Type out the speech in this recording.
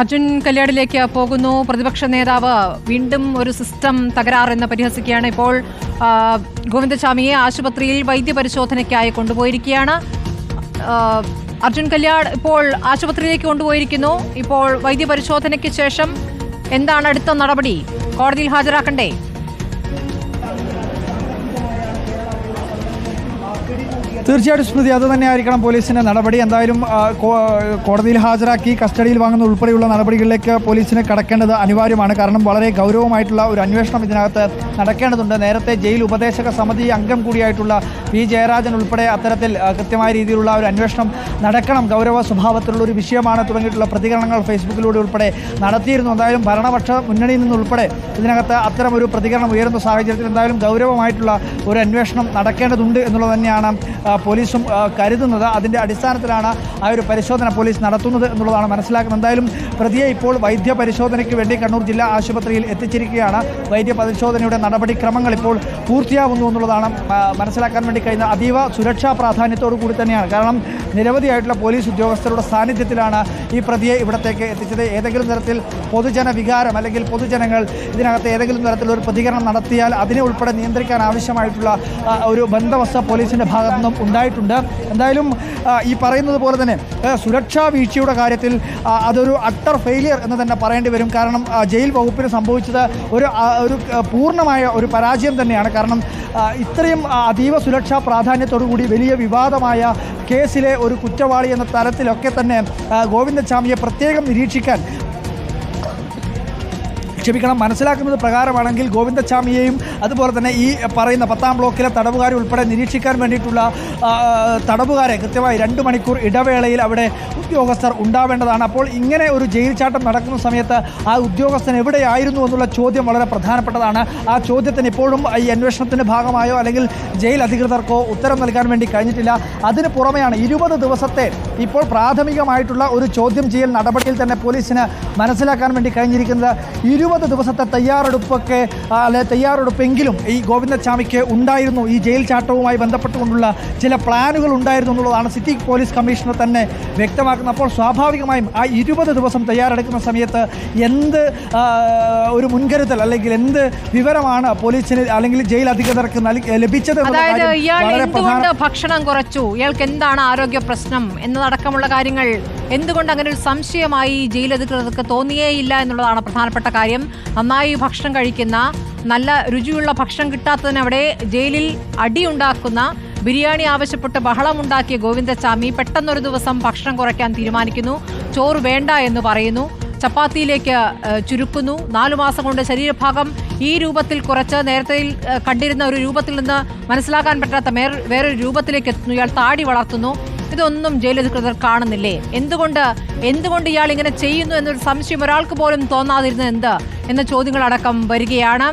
അർജുൻ കല്യാടിലേക്ക് പോകുന്നു. പ്രതിപക്ഷ നേതാവ് വീണ്ടും ഒരു സിസ്റ്റം തകരാറെന്ന് പരിഹസിക്കുകയാണ്. ഇപ്പോൾ ഗോവിന്ദസ്വാമിയെ ആശുപത്രിയിൽ വൈദ്യപരിശോധനയ്ക്കായി കൊണ്ടുപോയിരിക്കുകയാണ്. അർജുൻ കല്യാട് ഇപ്പോൾ ആശുപത്രിയിലേക്ക് കൊണ്ടുപോയിരിക്കുന്നു. ഇപ്പോൾ വൈദ്യപരിശോധനയ്ക്ക് ശേഷം എന്താണ് അടുത്ത നടപടി? കോടതിയിൽ ഹാജരാക്കണ്ടേ? തീർച്ചയായിട്ടും സ്മൃതി അത് തന്നെയായിരിക്കണം പോലീസിന്റെ നടപടി. എന്തായാലും കോടതിയിൽ ഹാജരാക്കി കസ്റ്റഡിയിൽ വാങ്ങുന്ന ഉൾപ്പെടെയുള്ള നടപടികളിലേക്ക് പോലീസിന് കടക്കേണ്ടത് അനിവാര്യമാണ്. കാരണം വളരെ ഗൗരവമായിട്ടുള്ള ഒരു അന്വേഷണം ഇതിനകത്ത് നടക്കേണ്ടതുണ്ട്. നേരത്തെ ജയിൽ ഉപദേശക സമിതി അംഗം കൂടിയായിട്ടുള്ള പി ജയരാജൻ ഉൾപ്പെടെ അത്തരത്തിൽ കൃത്യമായ രീതിയിലുള്ള ഒരു അന്വേഷണം നടക്കണം. ഗൗരവ സ്വഭാവത്തിലുള്ള ഒരു വിഷയമാണ് തുടങ്ങിയിട്ടുള്ള പ്രതികരണങ്ങൾ ഫേസ്ബുക്കിലൂടെ ഉൾപ്പെടെ നടത്തിയിരുന്നു. എന്തായാലും ഭരണപക്ഷ മുന്നണിയിൽ നിന്നുൾപ്പെടെ ഇതിനകത്ത് ഒരു പ്രതികരണം ഉയരുന്ന സാഹചര്യത്തിൽ എന്തായാലും ഗൗരവമായിട്ടുള്ള ഒരു അന്വേഷണം നടക്കേണ്ടതുണ്ട് എന്നുള്ളത് തന്നെയാണ് പോലീസും കരുതുന്നത്. അതിന്റെ അടിസ്ഥാനത്തിലാണ് ആ ഒരു പരിശോധന പോലീസ് നടത്തുന്നത് എന്നുള്ളതാണ് മനസ്സിലാക്കുന്നത്. എന്തായാലും പ്രതിയെ ഇപ്പോൾ വൈദ്യ പരിശോധനയ്ക്ക് വേണ്ടി കണ്ണൂർ ജില്ലാ ആശുപത്രിയിൽ എത്തിച്ചിരിക്കുകയാണ്. വൈദ്യ പരിശോധനയുടെ നടപടിക്രമങ്ങൾ ഇപ്പോൾ പൂർത്തിയാവുന്നു എന്നുള്ളതാണ് മനസ്സിലാക്കാൻ വേണ്ടി കഴിയുന്ന അതീവ സുരക്ഷാ പ്രാധാന്യത്തോടു കൂടി തന്നെയാണ്. കാരണം നിരവധിയായിട്ടുള്ള പോലീസ് ഉദ്യോഗസ്ഥരുടെ സാന്നിധ്യത്തിലാണ് ഈ പ്രതിയെ ഇവിടത്തേക്ക് എത്തിച്ചത്. ഏതെങ്കിലും തരത്തിൽ പൊതുജന വികാരം അല്ലെങ്കിൽ പൊതുജനങ്ങൾ ഇതിനകത്ത് ഏതെങ്കിലും തരത്തിൽ ഒരു പ്രതികരണം നടത്തിയാൽ അതിനെ ഉൾപ്പെടെ നിയന്ത്രിക്കാൻ ആവശ്യമായിട്ടുള്ള ഒരു ബന്ധവസ്ഥ പോലീസിന്റെ ഭാഗത്തു നിന്നും ഉണ്ടായിട്ടുണ്ട്. എന്തായാലും ഈ പറയുന്നത് പോലെ തന്നെ സുരക്ഷാ വീഴ്ചയുടെ കാര്യത്തിൽ അതൊരു അട്ടർ ഫെയിലിയർ എന്ന് തന്നെ പറയേണ്ടി വരും. കാരണം ജയിൽ വകുപ്പിന് സംഭവിച്ചത് ഒരു ഒരു പൂർണമായ ഒരു പരാജയം തന്നെയാണ്. കാരണം ഇത്രയും അതീവ സുരക്ഷാ പ്രാധാന്യത്തോടുകൂടി വലിയ വിവാദമായ കേസിലെ ഒരു കുറ്റവാളി എന്ന തരത്തിലൊക്കെ തന്നെ ഗോവിന്ദസ്വാമിയെ പ്രത്യേകം നിരീക്ഷിക്കാൻ ക്ഷമിക്കണം. മനസ്സിലാക്കുന്നത് പ്രകാരമാണെങ്കിൽ ഗോവിന്ദസ്വാമിയെയും അതുപോലെ തന്നെ ഈ പറയുന്ന പത്താം ബ്ലോക്കിലെ തടവുകാരെ ഉൾപ്പെടെ നിരീക്ഷിക്കാൻ വേണ്ടിയിട്ടുള്ള തടവുകാരെ കൃത്യമായി രണ്ട് മണിക്കൂർ ഇടവേളയിൽ അവിടെ ഉദ്യോഗസ്ഥർ ഉണ്ടാവേണ്ടതാണ്. അപ്പോൾ ഇങ്ങനെ ഒരു ജയിൽ ചാട്ടം നടക്കുന്ന സമയത്ത് ആ ഉദ്യോഗസ്ഥൻ എവിടെയായിരുന്നു എന്നുള്ള ചോദ്യം വളരെ പ്രധാനപ്പെട്ടതാണ്. ആ ചോദ്യത്തിന് ഇപ്പോഴും ഈ അന്വേഷണത്തിന്റെ ഭാഗമായോ അല്ലെങ്കിൽ ജയിൽ അധികൃതർക്കോ ഉത്തരം നൽകാൻ വേണ്ടി കഴിഞ്ഞിട്ടില്ല. അതിന് പുറമെയാണ് ഇരുപത് ദിവസത്തെ ഇപ്പോൾ പ്രാഥമികമായിട്ടുള്ള ഒരു ചോദ്യം ചെയ്യൽ നടപടിയിൽ തന്നെ പോലീസിന് മനസ്സിലാക്കാൻ വേണ്ടി കഴിഞ്ഞിരിക്കുന്നത്. ഇരുപത് ദിവസത്തെ തയ്യാറെടുപ്പൊക്കെ അല്ലെ തയ്യാറെടുപ്പെങ്കിലും ഈ ഗോവിന്ദസ്വാമിക്ക് ഉണ്ടായിരുന്നു. ഈ ജയിൽ ചാട്ടവുമായി ബന്ധപ്പെട്ടുകൊണ്ടുള്ള ചില പ്ലാനുകൾ ഉണ്ടായിരുന്നു എന്നുള്ളതാണ് സിറ്റി പോലീസ് കമ്മീഷണർ തന്നെ വ്യക്തമാക്കുന്നത്. അപ്പോൾ സ്വാഭാവികമായും ആ ഇരുപത് ദിവസം തയ്യാറെടുക്കുന്ന സമയത്ത് എന്ത് ഒരു മുൻകരുതൽ അല്ലെങ്കിൽ എന്ത് വിവരമാണ് പോലീസിന് അല്ലെങ്കിൽ ജയിൽ അധികൃതർക്ക് ലഭിച്ചത് ഭക്ഷണം കുറച്ചു? ഇയാൾക്ക് എന്താണ് ആരോഗ്യ പ്രശ്നം എന്നതടക്കമുള്ള കാര്യങ്ങൾ എന്തുകൊണ്ട് അങ്ങനെ ഒരു സംശയമായി ജയിൽ അധികൃതർക്ക് തോന്നിയേയില്ല എന്നുള്ളതാണ് പ്രധാനപ്പെട്ട കാര്യം. നന്നായി ഭക്ഷണം കഴിക്കുന്ന നല്ല രുചിയുള്ള ഭക്ഷണം കിട്ടാത്തതിന് അവിടെ ജയിലിൽ അടിയുണ്ടാക്കുന്ന ബിരിയാണി ആവശ്യപ്പെട്ട് ബഹളമുണ്ടാക്കിയ ഗോവിന്ദസ്വാമി പെട്ടെന്നൊരു ദിവസം ഭക്ഷണം കുറയ്ക്കാൻ തീരുമാനിക്കുന്നു. ചോറ് വേണ്ട എന്ന് പറയുന്നു. ചപ്പാത്തിയിലേക്ക് ചുരുക്കുന്നു. നാലു മാസം കൊണ്ട് ശരീരഭാഗം ഈ രൂപത്തിൽ കുറച്ച് നേരത്തെ കണ്ടിരുന്ന ഒരു രൂപത്തിൽ നിന്ന് മനസ്സിലാക്കാൻ പറ്റാത്ത വേറൊരു രൂപത്തിലേക്ക് എത്തുന്നു. ഇയാൾ താടി വളർത്തുന്നു. ഇതൊന്നും ജയിലധികൃതർ കാണുന്നില്ലേ? എന്തുകൊണ്ട് എന്തുകൊണ്ട് ഇയാൾ ഇങ്ങനെ ചെയ്യുന്നു എന്നൊരു സംശയം ഒരാൾക്ക് പോലും തോന്നാതിരുന്നത് എന്ത്? എന്ന ചോദ്യങ്ങളടക്കം വരികയാണ്.